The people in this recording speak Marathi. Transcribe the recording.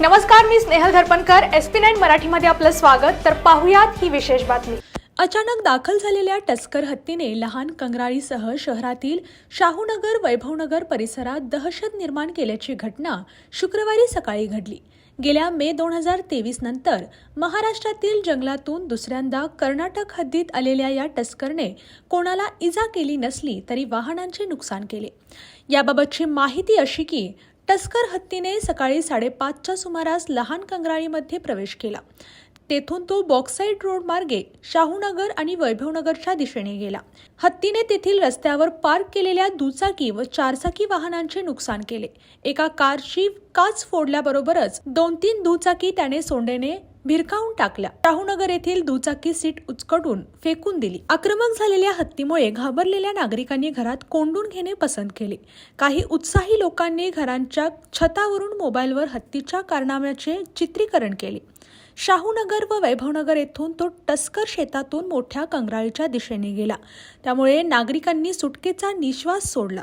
नमस्कार मी स्नेहल धर्पणकर. एसपी नाईन मराठीमध्ये आपलं स्वागत. तर पाहुयात ही विशेष बातमी. अचानक दाखल झालेल्या टस्कर हत्तीने लहान कंगराळीसह शहरातील शाहूनगर वैभवनगर परिसरात दहशत निर्माण केल्याची घटना शुक्रवारी सकाळी घडली. गेल्या मे दोन हजार तेवीस नंतर महाराष्ट्रातील जंगलातून दुसऱ्यांदा कर्नाटक हद्दीत आलेल्या या टस्करने कोणाला इजा केली नसली तरी वाहनांचे नुकसान केले. याबाबतची माहिती अशी की टस्कर हत्तीने सकाळी साडेपाचच्या सुमारास लहान कंगराळीमध्ये प्रवेश केला. तेथून तो बॉक्साईड रोड मार्गे शाहूनगर आणि वैभवनगरच्या दिशेने गेला. हत्तीने तेथील रस्त्यावर पार्क केलेल्या दुचाकी व चारचाकी वाहनांचे नुकसान केले. एका कारची काच फोडल्याबरोबरच दोन तीन दुचाकी त्याने सोंडेने भिरकावून टाकल्या. शाहूनगर येथील दुचाकी सीट उचकटून फेकून दिली. आक्रमक झालेल्या हत्तीमुळे घाबरलेल्या नागरिकांनी घरात कोंडून घेणे पसंत केले. काही उत्साही लोकांनी घरांच्या छतावरून मोबाईलवर हत्तीच्या कारनाम्याचे चित्रीकरण केले. शाहूनगर व वैभवनगर येथून तो टस्कर शेतातून मोठ्या कंगराळीच्या दिशेने गेला. त्यामुळे नागरिकांनी सुटकेचा निश्वास सोडला.